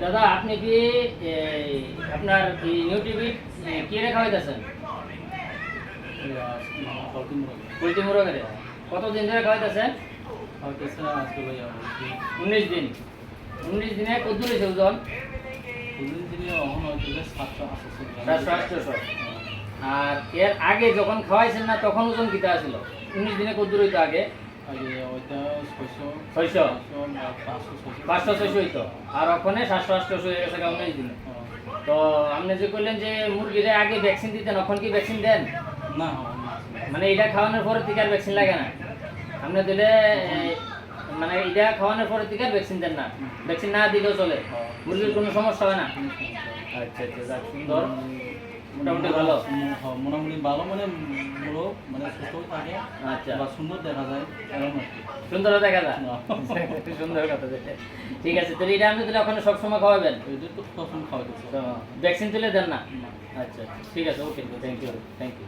দাদা, আপনি কি আপনার কি নিউট্রিবিট কি রে খাওয়াইতেছেন? পোলট্রি মুরগের কতদিন ধরে খাওয়াইতেছেন? উনিশ দিন। উনিশ দিনে কত হয়েছে ওজন আর এর আগে যখন খাওয়াইছেন না, তখন ওজন কিতা ছিল উনিশ দিনে কত দূর হইতো আগে? ছয়শো? পাঁচশো ছয়শো হইতো আর ওখানে সাতশো আটশোশো হয়ে গেছে উনিশ দিনে। তো আপনি যে করলেন যে মুরগিরে আগে ভ্যাকসিন দিতেন এখন কি ভ্যাকসিন দেন? মানে এটা খাওয়ানোর পরে থেকে আর ভ্যাকসিন লাগে না। আপনি দিলে মানে এটা খাওয়ানোর পরে থেকে আর ভ্যাকসিন দেন না। ভ্যাকসিন না দিলেও চলে। মুরগির কোনো সমস্যা হয় না। আচ্ছা আচ্ছা মোটামুটি ভালো? মোটামুটি ভালো মানে বড় মানে সুস্থ থাকে আচ্ছা। বা সুন্দর দেখা যায় সুন্দর দেখা যায়? সুন্দর কথা। ঠিক আছে তাহলে এটা আপনি তাহলে ওখানে সবসময় খাওয়াবেন? এটা তো সবসময় খাওয়া গেছে ভ্যাকসিন তুলে দেন না? আচ্ছা আচ্ছা। ঠিক আছে okay thank you thank you